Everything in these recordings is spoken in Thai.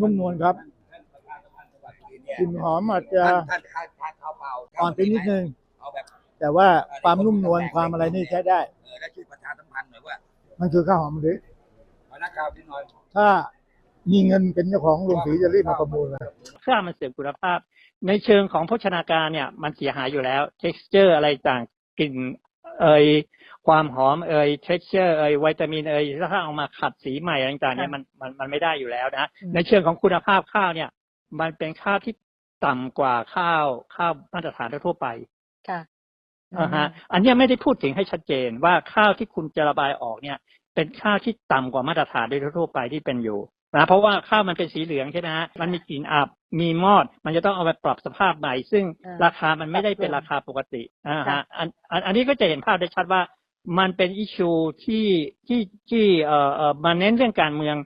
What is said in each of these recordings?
นุ่มนวลครับกลิ่นหอมอาจจะอ่อนไปนิดนึงแต่ว่าความนุ่มนวลความอะไรนี่ใช้ได้แล้วช่วยประชาสัมพันธ์หน่อยว่ามันคือข้าวหอมมะลิเอากข่าวนิดหน่อยถ้ามีเงินเป็นเจ้าของโรงสีจะรีบมาประมูลเลยข้ามันเสื่อมคุณภาพ ในเชิงของโภชนาการเนี่ย มันเสียหายอยู่แล้ว texture อะไรต่างกลิ่น เอ่ยความหอมเอ่ย texture เอ่ยวิตามินเอ่ยถ้าเอามาขัดสีใหม่อะไรต่างๆเนี่ยมันมันมันไม่ได้อยู่แล้วนะอืมในเชิงของคุณภาพข้าวเนี่ย มันเป็นข้าวที่ต่ำกว่าข้าวข้าวมาตรฐานทั่วไปค่ะอ่าฮะอันเนี้ยไม่ได้พูดถึงให้ชัดเจนว่าข้าวที่คุณจะระบายออกเนี่ย เป็นข้าวที่ต่ำกว่ามาตรฐานโดยทั่วไปที่เป็นอยู่นะเพราะว่าข้าวมันเป็นสีเหลืองใช่ไหมฮะมันมีกลิ่นอับ มีมอด มันจะต้องเอาไปปรับสภาพใหม่ ซึ่งอ่าราคามันไม่ได้เป็นราคาปกติอ่าค่ะฮะอันอันอันนี้ก็จะเห็นภาพได้ชัดว่ามันเป็นอิชูที่ที่ที่เอ่อเอ่อมาเน้นเรื่องการเมือง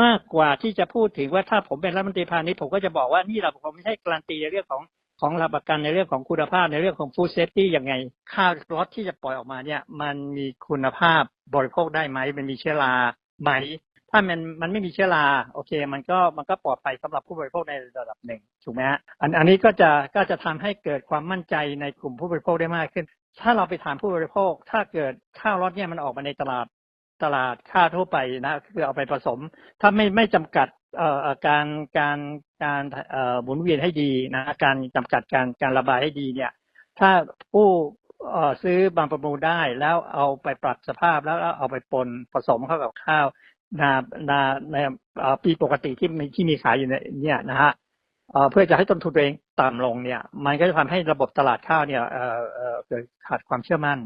มากกว่าที่จะพูดถึงว่าถ้าผมเป็นรัฐมนตรีพาณิชย์ผมก็จะบอกว่านี่เราผมไม่ใช่การันตีในเรื่องของของหลักประกันในเรื่องของคุณภาพในเรื่องของฟู้ดเซฟตี้ยังไง ข้าวรสที่จะปล่อยออกมาเนี่ย มันมีคุณภาพบริโภคได้ไหมมันมีเชื้อราไหม ถ้ามันมันไม่มีเชื้อราโอเค มันก็มันก็ปลอดภัยสำหรับผู้บริโภคในระดับหนึ่งถูกไหมฮะอันอันนี้ก็จะก็จะทำให้เกิดความมั่นใจในกลุ่มผู้บริโภคได้มากขึ้น ถ้าเราไปถามผู้บริโภค ถ้าเกิดข้าวรสเนี่ยมันออกมาในตลาดตลาดข้าวทั่วไปนะคือเอาไปผสม ถ้าไม่ไม่จำกัดเอ่อการการการเอ่อหมุนเวียนให้ดีนะการจำกัดการการระบายให้ดีเนี่ย ถ้าผู้เอ่อซื้อบางประมูลได้แล้วเอาไปปรับสภาพแล้วเอาไปปนผสมเข้ากับข้าว นานในปีปกติที่มีที่มีขายอยู่เนี่ยนะฮะเพื่อจะให้ต้นทุนตัวเองต่ำลงเนี่ย มันก็จะทำให้ระบบตลาดข้าวเนี่ยเอ่อเอ่อเกิดขาดความเชื่อมั่น